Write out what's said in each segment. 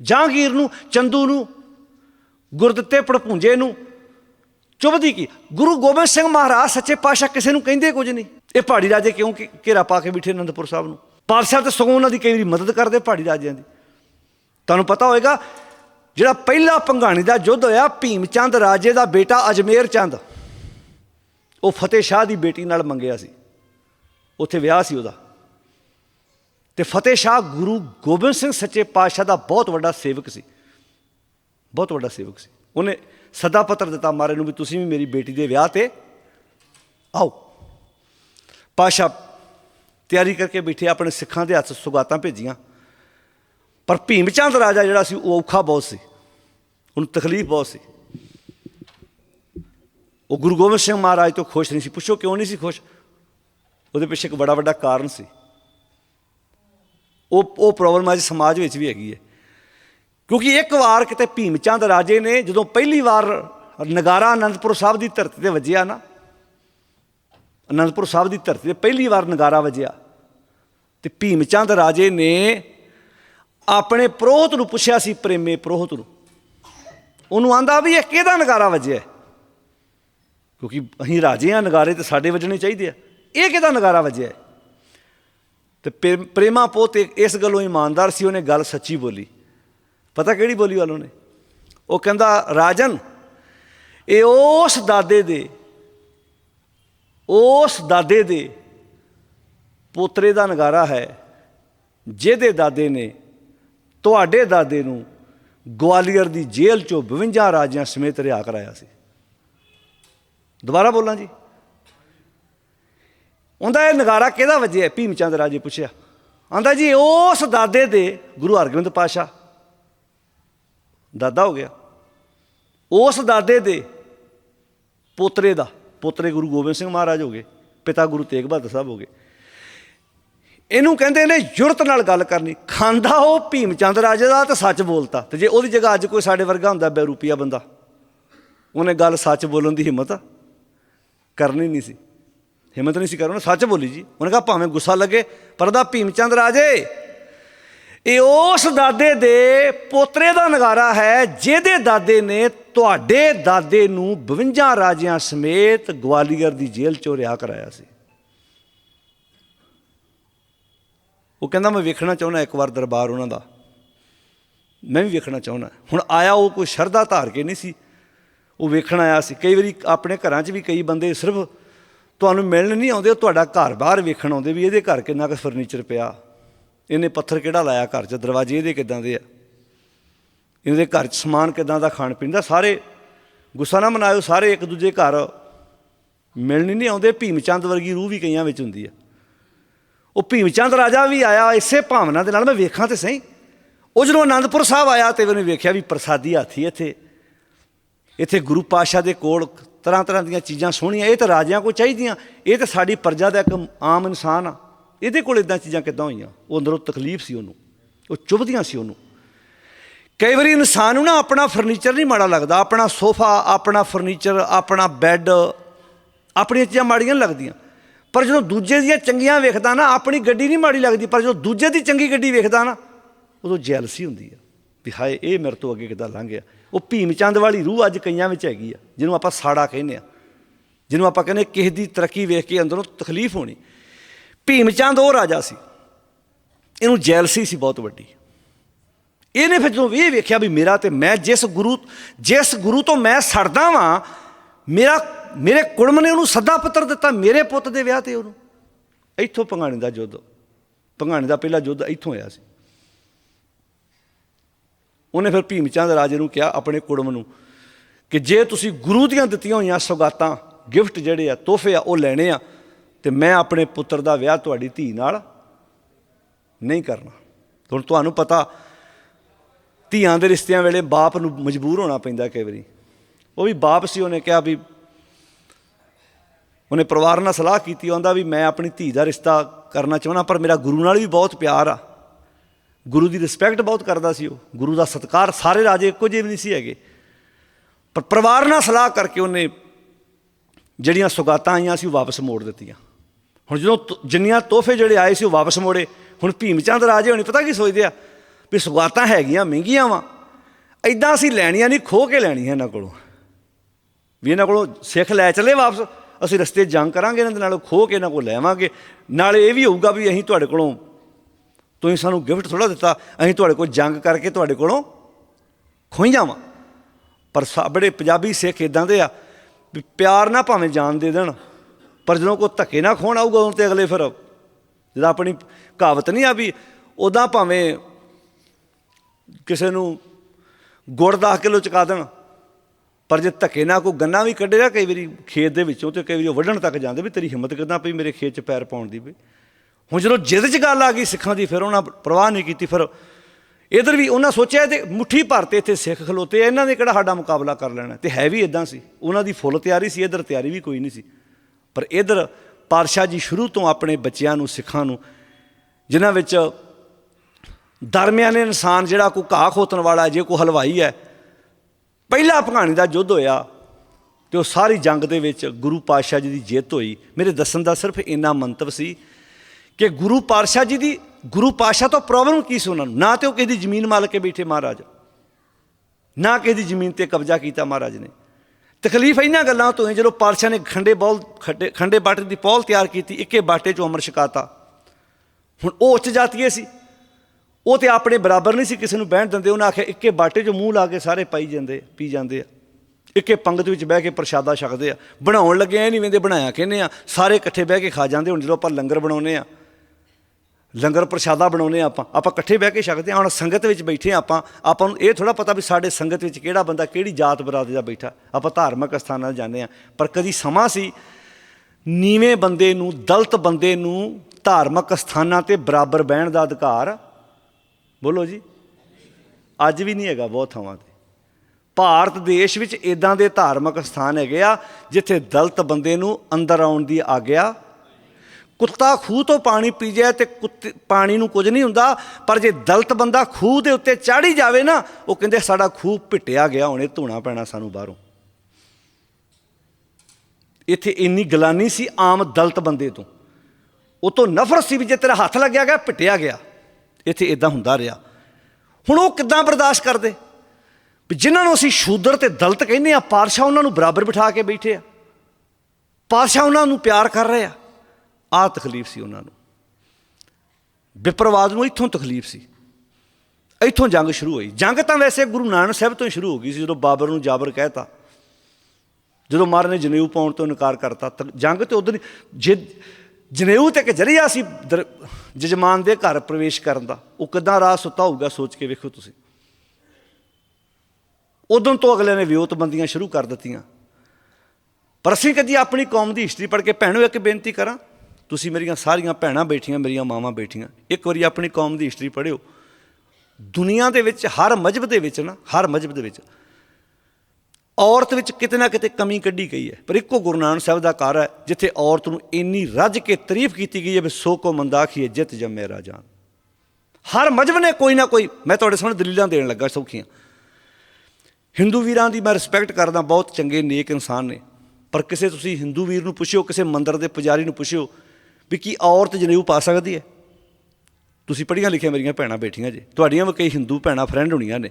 ਜਹਾਂਗੀਰ ਨੂੰ, ਚੰਦੂ ਨੂੰ, ਗੁਰਦਿੱਤੇ ਪੜਪੂੰਜੇ ਨੂੰ, ਚੁਬਦੀ ਕੀ? ਗੁਰੂ ਗੋਬਿੰਦ ਸਿੰਘ ਮਹਾਰਾਜ ਸੱਚੇ ਪਾਤਸ਼ਾਹ ਕਿਸੇ ਨੂੰ ਕਹਿੰਦੇ ਕੁਝ ਨਹੀਂ। ਇਹ ਪਹਾੜੀ ਰਾਜੇ ਕਿਉਂ ਘੇਰਾ ਪਾ ਕੇ ਬਿਠੇ ਅਨੰਦਪੁਰ ਸਾਹਿਬ ਨੂੰ? ਪਾਤਸ਼ਾਹ ਤੇ ਸਗੋਂ ਉਹਨਾਂ ਦੀ ਕਈ ਵਾਰੀ ਮਦਦ ਕਰਦੇ ਪਹਾੜੀ ਰਾਜਿਆਂ ਦੀ। ਤੁਹਾਨੂੰ ਪਤਾ ਹੋਵੇਗਾ ਜਿਹੜਾ ਪਹਿਲਾ ਭੰਗਾਣੀ ਦਾ ਯੁੱਧ ਹੋਇਆ, ਭੀਮ ਚੰਦ ਰਾਜੇ ਦਾ ਬੇਟਾ ਅਜਮੇਰ ਚੰਦ, ਉਹ ਫਤਿਹ ਸ਼ਾਹ ਦੀ ਬੇਟੀ ਨਾਲ ਮੰਗਿਆ ਸੀ। ਉੱਥੇ ਵਿਆਹ ਸੀ ਉਹਦਾ। ਤੇ ਫਤਿਹ ਸ਼ਾਹ ਗੁਰੂ ਗੋਬਿੰਦ ਸਿੰਘ ਸੱਚੇ ਪਾਤਸ਼ਾਹ ਦਾ ਬਹੁਤ ਵੱਡਾ ਸੇਵਕ ਸੀ। ਬਹੁਤ ਵੱਡਾ ਸੇਵਕ ਸੀ। ਉਹਨੇ ਸਦਾ ਪੱਤਰ ਦਿੱਤਾ ਮਾਰੇ ਨੂੰ ਵੀ ਤੁਸੀਂ ਵੀ ਮੇਰੀ ਬੇਟੀ ਦੇ ਵਿਆਹ ਤੇ ਆਓ। ਪਾਸ਼ਾ ਤਿਆਰੀ ਕਰਕੇ ਬੈਠੇ, ਆਪਣੇ ਸਿੱਖਾਂ ਦੇ ਹੱਥ ਸੁਗਾਤਾਂ ਭੇਜੀਆਂ। ਪਰ ਭੀਮ ਚੰਦ ਰਾਜਾ ਜਿਹੜਾ ਸੀ, ਉਹ ਔਖਾ ਬਹੁਤ ਸੀ। ਉਹਨੂੰ ਤਕਲੀਫ ਬਹੁਤ ਸੀ। ਉਹ ਗੁਰੂ ਗੋਬਿੰਦ ਸਿੰਘ ਮਹਾਰਾਜ ਤੋਂ ਖੁਸ਼ ਨਹੀਂ ਸੀ। ਪੁੱਛੋ ਕਿਉਂ ਨਹੀਂ ਸੀ ਖੁਸ਼? ਉਹਦੇ ਪਿੱਛੇ ਇੱਕ ਬੜਾ ਵੱਡਾ ਕਾਰਨ ਸੀ। ਉਹ ਉਹ ਪ੍ਰੋਬਲਮ ਅੱਜ ਸਮਾਜ ਵਿੱਚ ਵੀ ਹੈਗੀ ਹੈ। ਕਿਉਂਕਿ ਇੱਕ ਵਾਰ ਕਿਤੇ ਭੀਮ ਚੰਦ ਰਾਜੇ ਨੇ ਜਦੋਂ ਪਹਿਲੀ ਵਾਰ ਨਗਾਰਾ ਅਨੰਦਪੁਰ ਸਾਹਿਬ ਦੀ ਧਰਤੀ ਤੇ ਵੱਜਿਆ ਨਾ, ਅਨੰਦਪੁਰ ਸਾਹਿਬ ਦੀ ਧਰਤੀ ਤੇ ਪਹਿਲੀ ਵਾਰ ਨਗਾਰਾ ਵੱਜਿਆ, ਤੇ ਭੀਮ ਚੰਦ ਰਾਜੇ ਨੇ ਆਪਣੇ ਪ੍ਰੋਹਤ ਨੂੰ ਪੁੱਛਿਆ ਸੀ, ਪ੍ਰੇਮੇ ਪ੍ਰੋਹਤ ਨੂੰ। ਉਹਨੂੰ ਆਂਦਾ ਵੀ ਇਹ ਕਿਹਦਾ ਨਗਾਰਾ ਵੱਜਿਆ? ਕਿਉਂਕਿ ਅਸੀਂ ਰਾਜੇ ਆ ਨਗਾਰੇ ਤੇ ਸਾਡੇ ਵੱਜਣੇ ਚਾਹੀਦੇ ਆ। ਇਹ ਕਿਹਦਾ ਨਗਾਰਾ ਵੱਜਿਆ? ਹੈ? ਤੇ ਪ੍ਰੇ- ਪ੍ਰੇਮਾ ਪੋਤ ਇਸ ਗੱਲੋਂ ਇਮਾਨਦਾਰ ਸੀ, ਉਹਨੇ ਗੱਲ ਸੱਚੀ ਬੋਲੀ। ਪਤਾ ਕਿਹੜੀ ਬੋਲੀ ਵਾਲੋਂ ਨੇ ਉਹ ਕਹਿੰਦਾ, ਰਾਜਨ, ਇਹ ਉਸ ਦਾਦੇ ਦੇ, ਉਸ ਦਾਦੇ ਦੇ ਪੋਤਰੇ ਦਾ ਨਗਾਰਾ ਹੈ, ਜਿਹਦੇ ਦਾਦੇ ਨੇ ਤੁਹਾਡੇ ਦਾਦੇ ਨੂੰ ਗਵਾਲੀਅਰ ਦੀ ਜੇਲ੍ਹ ਚੋਂ 52 ਰਾਜਿਆਂ ਸਮੇਤ ਰਿਹਾ ਕਰਾਇਆ ਸੀ। ਦੁਬਾਰਾ ਬੋਲਾਂ ਜੀ। ਉਹਦਾ ਇਹ ਨਗਾਰਾ ਕਿਹਦਾ ਵੱਜਿਆ? ਭੀਮ ਚੰਦ ਰਾਜੇ ਪੁੱਛਿਆ। ਆਂਦਾ ਜੀ, ਉਸ ਦਾਦੇ ਦੇ ਗੁਰੂ ਹਰਗੋਬਿੰਦ ਪਾਸ਼ਾ ਦਾਦਾ ਹੋ ਗਿਆ। ਉਸ ਦਾਦੇ ਦੇ ਪੋਤਰੇ ਦਾ, ਪੋਤਰੇ ਗੁਰੂ ਗੋਬਿੰਦ ਸਿੰਘ ਮਹਾਰਾਜ ਹੋ ਗਏ, ਪਿਤਾ ਗੁਰੂ ਤੇਗ ਬਹਾਦਰ ਸਾਹਿਬ ਹੋ ਗਏ। ਇਹਨੂੰ ਕਹਿੰਦੇ ਨੇ ਜੁਰਤ ਨਾਲ ਗੱਲ ਕਰਨੀ। ਖਾਂਦਾ ਉਹ ਭੀਮ ਚੰਦ ਰਾਜੇ ਦਾ ਤੇ ਸੱਚ ਬੋਲਤਾ। ਤੇ ਜੇ ਉਹਦੀ ਜਗ੍ਹਾ ਅੱਜ ਕੋਈ ਸਾਡੇ ਵਰਗਾ ਹੁੰਦਾ ਬੈਰੂਪੀਆ ਬੰਦਾ, ਉਹਨੇ ਗੱਲ ਸੱਚ ਬੋਲਣ ਦੀ ਹਿੰਮਤ ਕਰਨੀ ਨਹੀਂ ਸੀ। ਹਿੰਮਤ ਨਹੀਂ ਸੀ ਕਰੋ ਨਾ ਸੱਚ ਬੋਲੀ ਜੀ। ਉਹਨੇ ਕਿਹਾ, ਭਾਵੇਂ ਗੁੱਸਾ ਲੱਗੇ ਪਰ ਉਹਦਾ ਭੀਮ ਚੰਦ ਰਾਜੇ। ਇਹ ਉਸ ਦਾਦੇ ਦੇ ਪੋਤਰੇ ਦਾ ਨਗਾਰਾ ਹੈ, ਜਿਹਦੇ ਦਾਦੇ ਨੇ ਤੁਹਾਡੇ ਦਾਦੇ ਨੂੰ 52 ਰਾਜਿਆਂ ਸਮੇਤ ਗਵਾਲੀਅਰ ਦੀ ਜੇਲ੍ਹ ਚੋਂ ਰਿਹਾ ਕਰਾਇਆ ਸੀ। ਉਹ ਕਹਿੰਦਾ, ਮੈਂ ਵੇਖਣਾ ਚਾਹੁੰਦਾ ਇੱਕ ਵਾਰ ਦਰਬਾਰ ਉਹਨਾਂ ਦਾ। ਮੈਂ ਵੀ ਵੇਖਣਾ ਚਾਹੁੰਦਾ। ਹੁਣ ਆਇਆ ਉਹ ਕੋਈ ਸ਼ਰਧਾ ਧਾਰ ਕੇ ਨਹੀਂ ਸੀ। ਉਹ ਵੇਖਣ ਆਇਆ ਸੀ। ਕਈ ਵਾਰੀ ਆਪਣੇ ਘਰਾਂ 'ਚ ਵੀ ਕਈ ਬੰਦੇ ਸਿਰਫ ਤੁਹਾਨੂੰ ਮਿਲਣ ਨਹੀਂ ਆਉਂਦੇ, ਉਹ ਤੁਹਾਡਾ ਘਰ ਬਾਹਰ ਵੇਖਣ ਆਉਂਦੇ ਵੀ ਇਹਦੇ ਘਰ ਕਿੰਨਾ ਕੁ ਫਰਨੀਚਰ ਪਿਆ। ਇਹਨੇ ਪੱਥਰ ਕਿਹੜਾ ਲਾਇਆ ਘਰ 'ਚ? ਦਰਵਾਜ਼ੇ ਇਹਦੇ ਕਿਦਾਂ ਦੇ ਆ? ਇਹਦੇ ਘਰ 'ਚ ਸਮਾਨ ਕਿਦਾਂ ਦਾ ਖਾਣ ਪੀਣ ਦਾ? ਸਾਰੇ ਗੁੱਸਾ ਨਾ ਮਨਾਇਓ, ਸਾਰੇ ਇੱਕ ਦੂਜੇ ਘਰ ਮਿਲਣ ਨਹੀਂ ਆਉਂਦੇ। ਭੀਮ ਚੰਦ ਵਰਗੀ ਰੂਹ ਵੀ ਕਈਆਂ ਵਿੱਚ ਹੁੰਦੀ ਆ। ਉਹ ਭੀਮ ਚੰਦ ਰਾਜਾ ਵੀ ਆਇਆ, ਇਸੇ ਭਾਵਨਾ ਦੇ ਨਾਲ ਮੈਂ ਵੇਖਾਂ ਤੇ ਸਹੀ। ਉਹ ਜਦੋਂ ਆਨੰਦਪੁਰ ਸਾਹਿਬ ਆਇਆ ਤੇ ਉਹਨੇ ਵੇਖਿਆ ਵੀ ਪ੍ਰਸਾਦੀ ਹਾਥੀ ਇੱਥੇ। ਇੱਥੇ ਗੁਰੂ ਪਾਤਸ਼ਾਹ ਦੇ ਕੋਲ ਤਰ੍ਹਾਂ ਤਰ੍ਹਾਂ ਦੀਆਂ ਚੀਜ਼ਾਂ ਸੋਹਣੀਆਂ, ਇਹ ਤਾਂ ਰਾਜਿਆਂ ਕੋਲ ਚਾਹੀਦੀਆਂ। ਇਹ ਤਾਂ ਸਾਡੀ ਪ੍ਰਜਾ ਦਾ ਇੱਕ ਆਮ ਇਨਸਾਨ ਆ। ਇਹਦੇ ਕੋਲ ਇਦਾਂ ਚੀਜ਼ਾਂ ਕਿੱਦਾਂ ਹੋਈਆਂ? ਉਹ ਅੰਦਰੋਂ ਤਕਲੀਫ ਸੀ ਉਹਨੂੰ। ਉਹ ਚੁਭਦੀਆਂ ਸੀ ਉਹਨੂੰ। ਕਈ ਵਾਰੀ ਇਨਸਾਨ ਨੂੰ ਨਾ ਆਪਣਾ ਫਰਨੀਚਰ ਨਹੀਂ ਮਾੜਾ ਲੱਗਦਾ। ਆਪਣਾ ਸੋਫਾ, ਆਪਣਾ ਫਰਨੀਚਰ, ਆਪਣਾ ਬੈੱਡ, ਆਪਣੀਆਂ ਚੀਜ਼ਾਂ ਮਾੜੀਆਂ ਨਹੀਂ ਲੱਗਦੀਆਂ। ਪਰ ਜਦੋਂ ਦੂਜੇ ਦੀਆਂ ਚੰਗੀਆਂ ਵੇਖਦਾ ਨਾ, ਆਪਣੀ ਗੱਡੀ ਨਹੀਂ ਮਾੜੀ ਲੱਗਦੀ। ਪਰ ਜਦੋਂ ਦੂਜੇ ਦੀ ਚੰਗੀ ਗੱਡੀ ਵੇਖਦਾ ਨਾ, ਉਦੋਂ ਜੈਲਸੀ ਹੁੰਦੀ ਆ। ਵੀ ਹਾਏ, ਇਹ ਮੇਰੇ ਤੋਂ ਅੱਗੇ ਕਿੱਦਾਂ ਲੰਘ ਗਿਆ? ਉਹ ਭੀਮ ਚੰਦ ਵਾਲੀ ਰੂਹ ਅੱਜ ਕਈਆਂ ਵਿੱਚ ਹੈਗੀ ਆ, ਜਿਹਨੂੰ ਆਪਾਂ ਸਾੜਾ ਕਹਿੰਦੇ ਆ। ਜਿਹਨੂੰ ਆਪਾਂ ਕਹਿੰਦੇ ਕਿਸੇ ਦੀ ਤਰੱਕੀ ਵੇਖ ਕੇ ਅੰਦਰੋਂ ਤਕਲੀਫ ਹੋਣੀ। ਭੀਮ ਚੰਦ ਉਹ ਰਾਜਾ ਸੀ। ਇਹਨੂੰ ਜੈਲਸੀ ਸੀ ਬਹੁਤ ਵੱਡੀ। ਇਹਨੇ ਫਿਰ ਜਦੋਂ ਇਹ ਵੇਖਿਆ ਵੀ ਮੇਰਾ ਤੇ ਮੈਂ ਜਿਸ ਗੁਰੂ ਜਿਸ ਗੁਰੂ ਤੋਂ ਮੈਂ ਸੜਦਾ ਵਾਂ, ਮੇਰਾ, ਮੇਰੇ ਕੁੜਮ ਨੇ ਉਹਨੂੰ ਸੱਦਾ ਪੱਤਰ ਦਿੱਤਾ ਮੇਰੇ ਪੁੱਤ ਦੇ ਵਿਆਹ ਤੇ ਉਹਨੂੰ। ਇੱਥੋਂ ਭੰਗਾਣੀ ਦਾ ਯੁੱਧ, ਭੰਗਾਣੀ ਦਾ ਪਹਿਲਾ ਯੁੱਧ ਇੱਥੋਂ ਆਇਆ ਸੀ। ਉਹਨੇ ਫਿਰ ਭੀਮ ਚੰਦ ਰਾਜੇ ਨੂੰ ਕਿਹਾ ਆਪਣੇ ਕੁੜਮ ਨੂੰ ਕਿ ਜੇ ਤੁਸੀਂ ਗੁਰੂ ਦੀਆਂ ਦਿੱਤੀਆਂ ਹੋਈਆਂ ਸੌਗਾਤਾਂ, ਗਿਫਟ ਜਿਹੜੇ ਆ, ਤੋਹਫੇ ਆ, ਉਹ ਲੈਣੇ ਆ, ਤੇ ਮੈਂ ਆਪਣੇ ਪੁੱਤਰ ਦਾ ਵਿਆਹ ਤੁਹਾਡੀ ਧੀ ਨਾਲ ਨਹੀਂ ਕਰਨਾ। ਹੁਣ ਤੁਹਾਨੂੰ ਪਤਾ, ਧੀਆਂ ਦੇ ਰਿਸ਼ਤਿਆਂ ਵੇਲੇ ਬਾਪ ਨੂੰ ਮਜਬੂਰ ਹੋਣਾ ਪੈਂਦਾ ਕਈ ਵਾਰੀ। ਉਹ ਵੀ ਬਾਪ ਸੀ, ਉਹਨੇ ਕਿਹਾ ਵੀ, ਉਹਨੇ ਪਰਿਵਾਰ ਨਾਲ ਸਲਾਹ ਕੀਤੀ ਆਂਦਾ ਵੀ ਮੈਂ ਆਪਣੀ ਧੀ ਦਾ ਰਿਸ਼ਤਾ ਕਰਨਾ ਚਾਹੁੰਦਾ, ਪਰ ਮੇਰਾ ਗੁਰੂ ਨਾਲ ਵੀ ਬਹੁਤ ਪਿਆਰ ਆ। ਗੁਰੂ ਦੀ ਰਿਸਪੈਕਟ ਬਹੁਤ ਕਰਦਾ ਸੀ ਉਹ। ਗੁਰੂ ਦਾ ਸਤਿਕਾਰ ਸਾਰੇ ਰਾਜੇ ਇੱਕੋ ਜਿਹੇ ਵੀ ਨਹੀਂ ਸੀ ਹੈਗੇ। ਪਰ ਪਰਿਵਾਰ ਨਾਲ ਸਲਾਹ ਕਰਕੇ ਉਹਨੇ ਜਿਹੜੀਆਂ ਸੁਗਾਤਾਂ ਆਈਆਂ ਸੀ ਉਹ ਵਾਪਸ ਮੋੜ ਦਿੱਤੀਆਂ। ਹੁਣ ਜਦੋਂ ਤ- ਜਿੰਨੀਆਂ ਤੋਹਫੇ ਜਿਹੜੇ ਆਏ ਸੀ ਉਹ ਵਾਪਸ ਮੋੜੇ, ਹੁਣ ਭੀਮ ਚੰਦ ਰਾਜੇ ਹੋਣੀ ਪਤਾ ਕੀ ਸੋਚਦੇ ਆ? ਵੀ ਸੁਗਾਤਾਂ ਹੈਗੀਆਂ, ਮਹਿੰਗੀਆਂ ਵਾ। ਐਦਾਂ ਅਸੀਂ ਲੈਣੀਆਂ ਨਹੀਂ ਖੋ ਕੇ ਲੈਣੀਆਂ ਇਹਨਾਂ ਕੋਲੋਂ। ਵੀ ਇਹਨਾਂ ਕੋਲੋਂ ਸਿੱਖ ਲੈ ਚੱਲੇ ਵਾਪਸ, ਅਸੀਂ ਰਸਤੇ ਜੰਗ ਕਰਾਂਗੇ ਇਹਨਾਂ ਦੇ ਨਾਲ ਖੋ ਕੇ ਇਹਨਾਂ ਕੋਲ ਲੈਵਾਂਗੇ ਨਾਲੇ ਇਹ ਵੀ ਹੋਊਗਾ ਵੀ ਅਸੀਂ ਤੁਹਾਡੇ ਕੋਲੋਂ ਤੁਸੀਂ ਸਾਨੂੰ ਗਿਫਟ ਥੋੜਾ ਦਿੱਤਾ, ਅਸੀਂ ਤੁਹਾਡੇ ਕੋਲ ਜੰਗ ਕਰਕੇ ਤੁਹਾਡੇ ਕੋਲੋਂ ਖੋਈ ਜਾਵਾਂ। ਪਰ ਸਾਡੇ ਪੰਜਾਬੀ ਸਿੱਖ ਇਦਾਂ ਦੇ ਆ, ਵੀ ਪਿਆਰ ਨਾ ਭਾਵੇਂ ਜਾਨ ਦੇ ਦੇਣ, ਪਰ ਜਦੋਂ ਕੋਈ ਧੱਕੇ ਨਾ ਖੋਣ ਆਊਗਾ ਉਦੋਂ ਤੇ ਅਗਲੇ ਫਿਰ ਜਿਹਦਾ ਆਪਣੀ ਕਹਾਵਤ ਨਹੀਂ ਆ ਵੀ ਉਦਾਂ ਭਾਵੇਂ ਕਿਸੇ ਨੂੰ ਗੁੜ 10 ਕਿਲੋ ਚੁਕਾ ਦੇਣ, ਪਰ ਜੇ ਧੱਕੇ ਨਾਲ ਕੋਈ ਗੰਨਾ ਵੀ ਕੱਢੇਗਾ ਕਈ ਵਾਰੀ ਖੇਤ ਦੇ ਵਿੱਚੋਂ ਤੇ ਕਈ ਵਾਰੀ ਉਹ ਵੱਢਣ ਤੱਕ ਜਾਂਦੇ ਵੀ ਤੇਰੀ ਹਿੰਮਤ ਕਿਦਾਂ ਪਈ ਮੇਰੇ ਖੇਤ 'ਚ ਪੈਰ ਪਾਉਣ ਦੀ ਵੀ। ਹੁਣ ਜਦੋਂ ਜਿੱਦ 'ਚ ਗੱਲ ਆ ਗਈ ਸਿੱਖਾਂ ਦੀ, ਫਿਰ ਉਹਨਾਂ ਪ੍ਰਵਾਹ ਨਹੀਂ ਕੀਤੀ, ਫਿਰ ਇਧਰ ਵੀ ਉਹਨਾਂ ਸੋਚਿਆ ਤੇ ਮੁੱਠੀ ਭਰ ਤੇ ਇੱਥੇ ਸਿੱਖ ਖਲੋਤੇ ਇਹਨਾਂ ਨੇ ਕਿਹੜਾ ਸਾਡਾ ਮੁਕਾਬਲਾ ਕਰ ਲੈਣਾ? ਤੇ ਹੈ ਵੀ ਇਦਾਂ ਸੀ। ਉਹਨਾਂ ਦੀ ਫੁੱਲ ਤਿਆਰੀ ਸੀ, ਇਧਰ ਤਿਆਰੀ ਵੀ ਕੋਈ ਨਹੀਂ ਸੀ। ਪਰ ਇਧਰ ਪਾਤਸ਼ਾਹ ਜੀ ਸ਼ੁਰੂ ਤੋਂ ਆਪਣੇ ਬੱਚਿਆਂ ਨੂੰ, ਸਿੱਖਾਂ ਨੂੰ, ਜਿਨ੍ਹਾਂ ਵਿੱਚ ਦਰਮਿਆਨੇ ਇਨਸਾਨ ਜਿਹੜਾ ਕੋਈ ਘਾਹ ਖੋਤਣ ਵਾਲਾ, ਜੇ ਕੋਈ ਹਲਵਾਈ ਹੈ, ਪਹਿਲਾ ਅਫਗਾਨੀ ਦਾ ਯੁੱਧ ਹੋਇਆ ਤੇ ਉਹ ਸਾਰੀ ਜੰਗ ਦੇ ਵਿੱਚ ਗੁਰੂ ਪਾਤਸ਼ਾਹ ਜੀ ਦੀ ਜਿੱਤ ਹੋਈ। ਮੇਰੇ ਦੱਸਣ ਦਾ ਸਿਰਫ ਇੰਨਾ ਮੰਤਵ ਸੀ ਕਿ ਗੁਰੂ ਪਾਤਸ਼ਾਹ ਜੀ ਦੀ, ਗੁਰੂ ਪਾਤਸ਼ਾਹ ਤੋਂ ਪ੍ਰੋਬਲਮ ਕੀ ਸੀ ਉਹਨਾਂ ਨੂੰ? ਨਾ ਤੇ ਉਹ ਕਿਸੇ ਦੀ ਜ਼ਮੀਨ ਮਾਲ ਕੇ ਬੈਠੇ ਮਹਾਰਾਜ। ਨਾ ਕਿਸੇ ਦੀ ਜ਼ਮੀਨ ਤੇ ਕਬਜ਼ਾ ਕੀਤਾ ਮਹਾਰਾਜ ਨੇ। ਤਕਲੀਫ ਇਹਨਾਂ ਗੱਲਾਂ ਤੋਂ ਹੈ ਜਦੋਂ ਪਾਤਸ਼ਾਹ ਨੇ ਖੰਡੇ ਬੌਲ, ਖੱਡੇ, ਖੰਡੇ ਬਾਟੇ ਦੀ ਪੌਲ ਤਿਆਰ ਕੀਤੀ, ਇੱਕੇ ਬਾਟੇ ਚੋਂ ਅਮਰ ਛਕਾਤਾ। ਹੁਣ ਉਹ ਉੱਚ ਜਾਤੀਏ ਸੀ। ਉਹ ਤੇ ਆਪਣੇ ਬਰਾਬਰ ਨਹੀਂ ਸੀ ਕਿਸੇ ਨੂੰ ਬਹਿਣ ਦਿੰਦੇ। ਉਹਨਾਂ ਆਖਿਆ, ਇੱਕੇ ਬਾਟੇ 'ਚੋਂ ਮੂੰਹ ਲਾ ਕੇ ਸਾਰੇ ਪਾਈ ਜਾਂਦੇ, ਪੀ ਜਾਂਦੇ ਆ। ਇੱਕੇ ਪੰਗਤ ਵਿੱਚ ਬਹਿ ਕੇ ਪ੍ਰਸ਼ਾਦਾ ਛਕਦੇ ਆ। ਬਣਾਉਣ ਲੱਗੇ ਐ ਨਹੀਂ ਵੇਂਦੇ ਬਣਾਇਆ ਕਹਿੰਦੇ ਆ? ਸਾਰੇ ਇਕੱਠੇ ਬਹਿ ਕੇ ਖਾ ਜਾਂਦੇ। ਹੁਣ ਜਦੋਂ ਆਪਾਂ ਲੰਗਰ ਬਣਾਉਨੇ ਆ ਲੰਗਰ ਪ੍ਰਸ਼ਾਦਾ ਬਣਾਉਨੇ ਆ ਆਪਾਂ। ਆਪਾਂ ਇਕੱਠੇ ਬਹਿ ਕੇ ਛਕਦੇ ਹਾਂ, ਹੁਣ ਸੰਗਤ ਵਿੱਚ ਬੈਠੇ ਆ ਆਪਾਂ। ਆਪਾਂ ਨੂੰ ਇਹ ਥੋੜਾ ਪਤਾ ਵੀ ਸਾਡੇ ਸੰਗਤ ਵਿੱਚ ਕਿਹੜਾ ਬੰਦਾ ਕਿਹੜੀ ਜਾਤ ਬਰਾਦਰੀ ਦਾ ਬੈਠਾ। ਆਪਾਂ ਧਾਰਮਿਕ ਸਥਾਨਾਂ 'ਤੇ ਜਾਂਦੇ ਆ ਪਰ ਕਦੀ ਸਮਾਂ ਸੀ, ਨੀਵੇਂ ਬੰਦੇ ਨੂੰ, ਦਲਤ ਬੰਦੇ ਨੂੰ ਧਾਰਮਿਕ ਸਥਾਨਾਂ ਤੇ ਬਰਾਬਰ ਬਹਿਣ ਦਾ ਅਧਿਕਾਰ। ਬੋਲੋ ਜੀ। ਅੱਜ ਵੀ ਨਹੀਂ ਹੈਗਾ ਬਹੁਤ ਥਾਵਾਂ ਤੇ। ਭਾਰਤ ਦੇਸ਼ ਵਿੱਚ ਇਦਾਂ ਦੇ ਧਾਰਮਿਕ ਸਥਾਨ ਹੈਗੇ ਆ, ਜਿੱਥੇ ਦਲਤ ਬੰਦੇ ਨੂੰ ਅੰਦਰ ਆਉਣ ਦੀ ਆਗਿਆ ਕੁੱਤਾ ਖੂਹ ਤੋਂ ਪਾਣੀ ਪੀ ਜਾਏ ਤੇ ਕੁੱਤੇ ਪਾਣੀ ਨੂੰ ਕੁਝ ਨਹੀਂ ਹੁੰਦਾ, ਪਰ ਜੇ ਦਲਤ ਬੰਦਾ ਖੂਹ ਦੇ ਉੱਤੇ ਚਾੜੀ ਜਾਵੇ ਨਾ, ਉਹ ਕਹਿੰਦੇ ਸਾਡਾ ਖੂਹ ਪਿੱਟਿਆ ਗਿਆ ਹੁਣੇ ਧੋਣਾ ਪੈਣਾ ਸਾਨੂੰ ਬਾਹਰੋਂ। ਇੱਥੇ ਇੰਨੀ ਗਲਾਨੀ ਸੀ ਆਮ ਦਲਤ ਬੰਦੇ ਤੋਂ। ਉਹ ਤੋਂ ਨਫ਼ਰਤ ਸੀ ਵੀ ਜੇ ਤੇਰਾ ਹੱਥ ਲੱਗਿਆ ਗਿਆ, ਪਿੱਟਿਆ ਗਿਆ। ਇੱਥੇ ਇਦਾਂ ਹੁੰਦਾ ਰਿਹਾ। ਹੁਣ ਉਹ ਕਿੱਦਾਂ ਬਰਦਾਸ਼ਤ ਕਰਦੇ? ਵੀ ਜਿਨ੍ਹਾਂ ਨੂੰ ਅਸੀਂ ਸ਼ੂਦਰ ਤੇ ਦਲਤ ਕਹਿੰਦੇ ਆ ਪਾਰਸ਼ਾ ਉਹਨਾਂ ਨੂੰ ਬਰਾਬਰ ਬਿਠਾ ਕੇ ਬੈਠੇ ਆ। ਪਾਰਸ਼ਾ ਉਹਨਾਂ ਨੂੰ ਪਿਆਰ ਕਰ ਰਹੇ ਆ। ਆਹ ਤਕਲੀਫ ਸੀ ਉਹਨਾਂ ਨੂੰ। ਵਿਪਰਵਾਦ ਨੂੰ ਇੱਥੋਂ ਤਕਲੀਫ ਸੀ। ਇੱਥੋਂ ਜੰਗ ਸ਼ੁਰੂ ਹੋਈ। ਜੰਗ ਤਾਂ ਵੈਸੇ ਗੁਰੂ ਨਾਨਕ ਸਾਹਿਬ ਤੋਂ ਹੀ ਸ਼ੁਰੂ ਹੋ ਗਈ ਸੀ, ਜਦੋਂ ਬਾਬਰ ਨੂੰ ਜਾਬਰ ਕਹਿਤਾ। ਜਦੋਂ ਮਹਾਰਾਜ ਨੇ ਜਨੇਊ ਪਾਉਣ ਤੋਂ ਇਨਕਾਰ ਕਰਤਾ ਤਾਂ ਜੰਗ ਤੇ ਉਦੋਂ ਜੇ ਜਨੇਊ ਤੇ ਇੱਕ ਜਰੀਆ ਸੀ ਦਰ- ਜਜਮਾਨ ਦੇ ਘਰ ਪ੍ਰਵੇਸ਼ ਕਰਨ ਦਾ, ਉਹ ਕਿਦਾਂ ਰਾਹ ਸੁੱਤਾ ਹੋਊਗਾ ਸੋਚ ਕੇ ਵੇਖੋ ਤੁਸੀਂ। ਉਦੋਂ ਤੋਂ ਅਗਲੇ ਨੇ ਵਿਉਤਬੰਦੀਆਂ ਸ਼ੁਰੂ ਕਰ ਦਿੱਤੀਆਂ। ਪਰ ਅਸੀਂ ਕਦੀ ਆਪਣੀ ਕੌਮ ਦੀ ਹਿਸਟਰੀ ਪੜ੍ਹ ਕੇ ਭੈਣੋ ਇੱਕ ਬੇਨਤੀ ਕਰਾਂ ਤੁਸੀਂ ਮੇਰੀਆਂ ਸਾਰੀਆਂ ਭੈਣਾਂ ਬੈਠੀਆਂ, ਮੇਰੀਆਂ ਮਾਵਾਂ ਬੈਠੀਆਂ। ਇੱਕ ਵਾਰੀ ਆਪਣੀ ਕੌਮ ਦੀ ਹਿਸਟਰੀ ਪੜ੍ਹਿਓ। ਦੁਨੀਆ ਦੇ ਵਿੱਚ, ਹਰ ਮਜਹਬ ਦੇ ਵਿੱਚ ਨਾ, ਹਰ ਮਜਹਬ ਦੇ ਵਿੱਚ, ਔਰਤ ਵਿੱਚ ਕਿਤੇ ਨਾ ਕਿਤੇ ਕਮੀ ਕੱਢੀ ਗਈ ਹੈ। ਪਰ ਇੱਕੋ ਗੁਰੂ ਨਾਨਕ ਸਾਹਿਬ ਦਾ ਘਰ ਹੈ, ਜਿੱਥੇ ਔਰਤ ਨੂੰ ਇੰਨੀ ਰੱਜ ਕੇ ਤਾਰੀਫ ਕੀਤੀ ਗਈ ਹੈ ਵੀ ਸੋ ਕੋ ਮੰਦਾਖੀਏ ਜਿਤ ਜੰਮੇ ਰਾਜਾਨ ਹਰ ਮਜਹਬ ਨੇ ਕੋਈ ਨਾ ਕੋਈ, ਮੈਂ ਤੁਹਾਡੇ ਸਾਹਮਣੇ ਦਲੀਲਾਂ ਦੇਣ ਲੱਗਾ ਸੌਖੀਆਂ। ਹਿੰਦੂ ਵੀਰਾਂ ਦੀ ਮੈਂ ਰਿਸਪੈਕਟ ਕਰਦਾ, ਬਹੁਤ ਚੰਗੇ ਨੇਕ ਇਨਸਾਨ ਨੇ। ਪਰ ਕਿਸੇ ਤੁਸੀਂ ਹਿੰਦੂ ਵੀਰ ਨੂੰ ਪੁੱਛਿਓ, ਕਿਸੇ ਮੰਦਰ ਦੇ ਪੁਜਾਰੀ ਨੂੰ ਪੁੱਛਿਓ ਵੀ ਕੀ ਔਰਤ ਜਨੇਊ ਪਾ ਸਕਦੀ ਹੈ? ਤੁਸੀਂ ਪੜ੍ਹੀਆਂ ਲਿਖੀਆਂ ਮੇਰੀਆਂ ਭੈਣਾਂ ਬੈਠੀਆਂ ਜੇ। ਤੁਹਾਡੀਆਂ ਵੀ ਕਈ ਹਿੰਦੂ ਭੈਣਾਂ ਫਰੈਂਡ ਹੋਣੀਆਂ ਨੇ।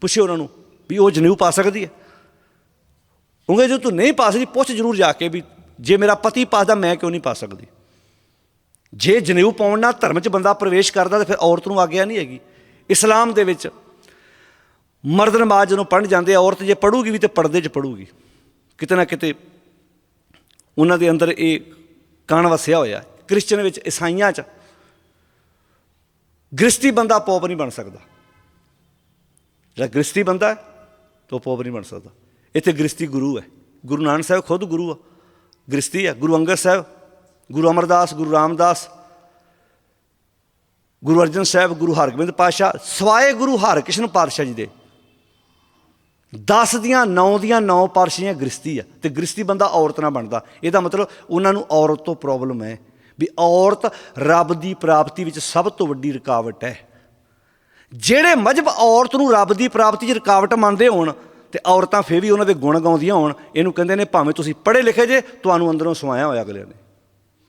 ਪੁੱਛਿਓ ਉਹਨਾਂ ਨੂੰ ਵੀ ਉਹ ਜਨੇਊ ਪਾ ਸਕਦੀ ਹੈ? ਕਹੂੰਗੇ, ਜੇ ਤੂੰ ਨਹੀਂ ਪਾ ਸਕਦੀ, ਪੁੱਛ ਜ਼ਰੂਰ ਜਾ ਕੇ ਵੀ ਜੇ ਮੇਰਾ ਪਤੀ ਪਾਸਦਾ, ਮੈਂ ਕਿਉਂ ਨਹੀਂ ਪਾ ਸਕਦੀ? ਜੇ ਜਨੇਊ ਪਾਉਣ ਨਾਲ ਧਰਮ 'ਚ ਬੰਦਾ ਪ੍ਰਵੇਸ਼ ਕਰਦਾ, ਤਾਂ ਫਿਰ ਔਰਤ ਨੂੰ ਆਗਿਆ ਨਹੀਂ ਹੈਗੀ। ਇਸਲਾਮ ਦੇ ਵਿੱਚ ਮਰਦ ਨਮਾਜ਼ ਜਦੋਂ ਪੜ੍ਹਨ ਜਾਂਦੇ ਆ, ਔਰਤ ਜੇ ਪੜੂਗੀ ਵੀ ਤੇ ਪਰਦੇ 'ਚ ਪੜੂਗੀ ਕਿਤੇ ਨਾ ਕਿਤੇ ਉਹਨਾਂ ਦੇ ਅੰਦਰ ਇਹ ਕਣ ਵਸਿਆ ਹੋਇਆ ਕ੍ਰਿਸਚਨ ਵਿੱਚ ਈਸਾਈਆਂ 'ਚ ਗ੍ਰਸਤੀ ਬੰਦਾ ਪੋਪ ਨਹੀਂ ਬਣ ਸਕਦਾ। ਜਿਹੜਾ ਗ੍ਰਸਤੀ ਬੰਦਾ ਹੈ, ਤਾਂ ਉਹ ਪੋਪ ਨਹੀਂ ਬਣ ਸਕਦਾ। ਇੱਥੇ ਗ੍ਰਸਤੀ ਗੁਰੂ ਹੈ। ਗੁਰੂ ਨਾਨਕ ਸਾਹਿਬ ਖੁਦ ਗੁਰੂ ਆ। ਗ੍ਰਸਤੀ ਆ ਗੁਰੂ ਅੰਗਦ ਸਾਹਿਬ, ਗੁਰੂ ਅਮਰਦਾਸ, ਗੁਰੂ ਰਾਮਦਾਸ, ਗੁਰੂ ਅਰਜਨ ਸਾਹਿਬ, ਗੁਰੂ ਹਰਗੋਬਿੰਦ ਪਾਸ਼ਾ ਸਵਾਏ ਗੁਰੂ ਹਰਕ੍ਰਿਸ਼ਨ ਪਾਤਸ਼ਾਹ ਜੀ ਦੇ। 10 ਦੀਆਂ 9 ਦੀਆਂ 9 ਪਾਰਸ਼ੀਆਂ ਗ੍ਰਸਤੀ ਆ। ਤੇ ਗ੍ਰਸਤੀ ਬੰਦਾ ਔਰਤ ਨਾਲ ਬਣਦਾ। ਇਹਦਾ ਮਤਲਬ ਉਹਨਾਂ ਨੂੰ ਔਰਤ ਤੋਂ ਪ੍ਰੋਬਲਮ ਹੈ। ਵੀ ਔਰਤ ਰੱਬ ਦੀ ਪ੍ਰਾਪਤੀ ਵਿੱਚ ਸਭ ਤੋਂ ਵੱਡੀ ਰੁਕਾਵਟ ਹੈ। ਜਿਹੜੇ ਮਜਬ ਔਰਤ ਨੂੰ ਰੱਬ ਦੀ ਪ੍ਰਾਪਤੀ 'ਚ ਰੁਕਾਵਟ ਮੰਨਦੇ ਹੋਣ ਤੇ ਔਰਤਾਂ ਫੇਰ ਵੀ ਉਹਨਾਂ ਦੇ ਗੁਣ ਗਾਉਂਦੀਆਂ ਹੋਣ, ਇਹਨੂੰ ਕਹਿੰਦੇ ਨੇ ਭਾਵੇਂ ਤੁਸੀਂ ਪੜ੍ਹੇ ਲਿਖੇ ਜੇ, ਤੁਹਾਨੂੰ ਅੰਦਰੋਂ ਸੁਆਇਆ ਹੋਇਆ ਅਗਲੇ ਨੇ।